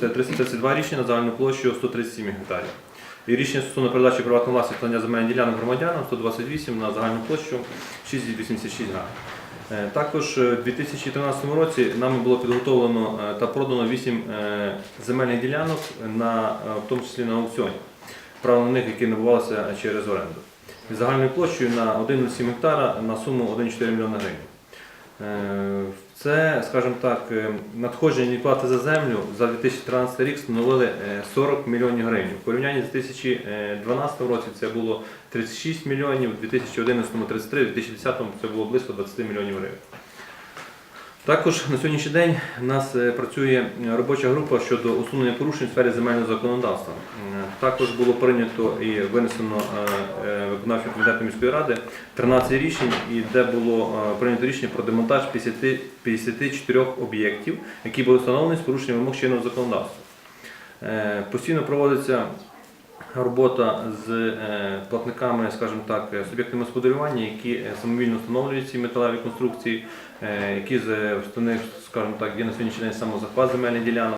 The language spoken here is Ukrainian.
це 332 рішення на загальну площу 137 гектарів. І рішення стосовно передачі приватної власності надання земельних ділянок громадянам 128 на загальну площу 6,86 га. Е, Також е, у 2013 році нами було підготовлено е, та продано 8 е, земельних ділянок, на, в тому числі на аукціоні. Право на них, які набувалися через оренду. Із загальною площею на 1,7 гектара на суму 1,4 млн гривень. Е, Це, скажімо так, е, надходження від плати за землю за 2013 рік становили е, 40 мільйонів гривень. У порівнянні з 2012 році це було 36 мільйонів, у 2011 – 33, у 2010 це було близько 20 мільйонів гривень. Також на сьогоднішній день у нас е, працює робоча група щодо усунення порушень в сфері земельного законодавства. Е, Також було прийнято і винесено е, е, виконавчим комітетом міської ради 13 рішень, де було е, прийнято рішення про демонтаж 54 об'єктів, які були встановлені з порушенням вимог чинного законодавства. Е, Постійно проводиться робота з е, платниками, скажімо так, е, суб'єктами господарювання, які е, самовільно встановлюють ці металеві конструкції, які скажімо так, є на сьогоднішній день самозахват земельних ділянок.